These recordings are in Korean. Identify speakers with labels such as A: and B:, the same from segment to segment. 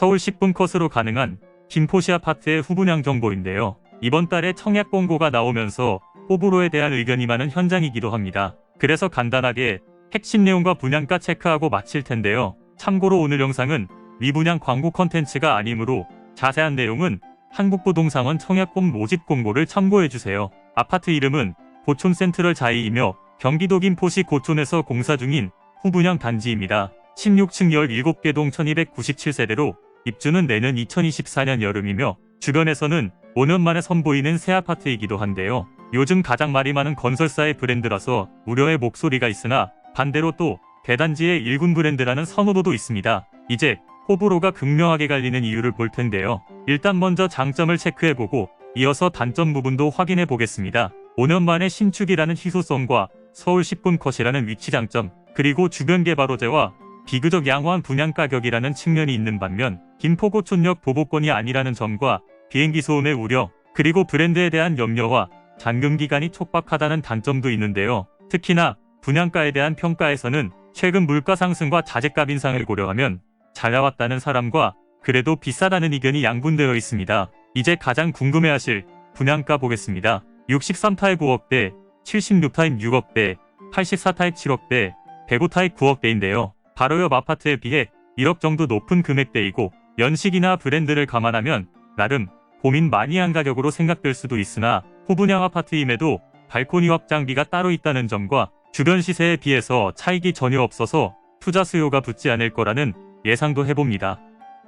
A: 서울 10분 컷으로 가능한 김포시 아파트의 후분양 정보인데요. 이번 달에 청약 공고가 나오면서 호불호에 대한 의견이 많은 현장이기도 합니다. 그래서 간단하게 핵심 내용과 분양가 체크하고 마칠 텐데요. 참고로 오늘 영상은 미분양 광고 컨텐츠가 아니므로 자세한 내용은 한국부동산원 청약권 모집 공고를 참고해주세요. 아파트 이름은 고촌 센트럴 자이이며 경기도 김포시 고촌에서 공사 중인 후분양 단지입니다. 16층 17개 동 1297세대로 입주는 내년 2024년 여름이며 주변에서는 5년 만에 선보이는 새 아파트이기도 한데요. 요즘 가장 말이 많은 건설사의 브랜드라서 우려의 목소리가 있으나 반대로 또 대단지의 일군 브랜드라는 선호도도 있습니다. 이제 호불호가 극명하게 갈리는 이유를 볼 텐데요. 일단 먼저 장점을 체크해보고 이어서 단점 부분도 확인해 보겠습니다. 5년 만에 신축이라는 희소성과 서울 10분 컷이라는 위치 장점, 그리고 주변 개발 호재와 비교적 양호한 분양 가격이라는 측면이 있는 반면 김포고촌역 보복권이 아니라는 점과 비행기 소음의 우려, 그리고 브랜드에 대한 염려와 잔금 기간이 촉박하다는 단점도 있는데요. 특히나 분양가에 대한 평가에서는 최근 물가 상승과 자재값 인상을 고려하면 잘 나왔다는 사람과 그래도 비싸다는 의견이 양분되어 있습니다. 이제 가장 궁금해하실 분양가 보겠습니다. 63타입 5억대, 76타입 6억대, 84타입 7억대, 105타입 9억대인데요. 바로 옆 아파트에 비해 1억 정도 높은 금액대이고 연식이나 브랜드를 감안하면 나름 고민 많이 한 가격으로 생각될 수도 있으나 후분양 아파트임에도 발코니 확장비가 따로 있다는 점과 주변 시세에 비해서 차익이 전혀 없어서 투자 수요가 붙지 않을 거라는 예상도 해봅니다.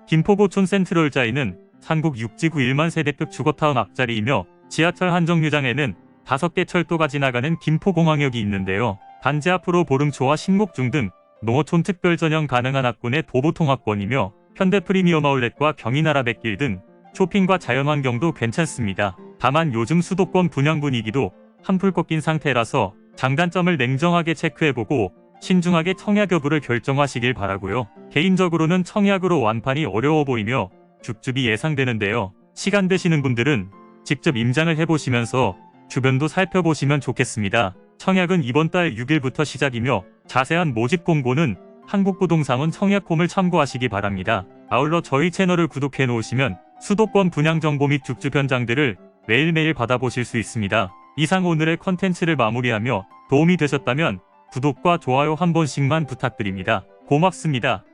A: 김포고촌 센트럴자이는 산국 6지구 1만 세대급 주거타운 앞자리이며 지하철 한정류장에는 5개 철도가 지나가는 김포공항역이 있는데요. 단지 앞으로 보름초와 신곡중 등 농어촌 특별 전형 가능한 학군의 도보통합권이며 현대 프리미엄 아울렛과 경인나라 백길 등 쇼핑과 자연환경도 괜찮습니다. 다만 요즘 수도권 분양 분위기도 한풀 꺾인 상태라서 장단점을 냉정하게 체크해보고 신중하게 청약 여부를 결정하시길 바라고요. 개인적으로는 청약으로 완판이 어려워 보이며 죽죽이 예상되는데요. 시간 되시는 분들은 직접 임장을 해보시면서 주변도 살펴보시면 좋겠습니다. 청약은 이번 달 6일부터 시작이며 자세한 모집 공고는 한국부동산원 청약홈을 참고하시기 바랍니다. 아울러 저희 채널을 구독해 놓으시면 수도권 분양 정보 및 죽주 현장들을 매일매일 받아보실 수 있습니다. 이상 오늘의 컨텐츠를 마무리하며 도움이 되셨다면 구독과 좋아요 한 번씩만 부탁드립니다. 고맙습니다.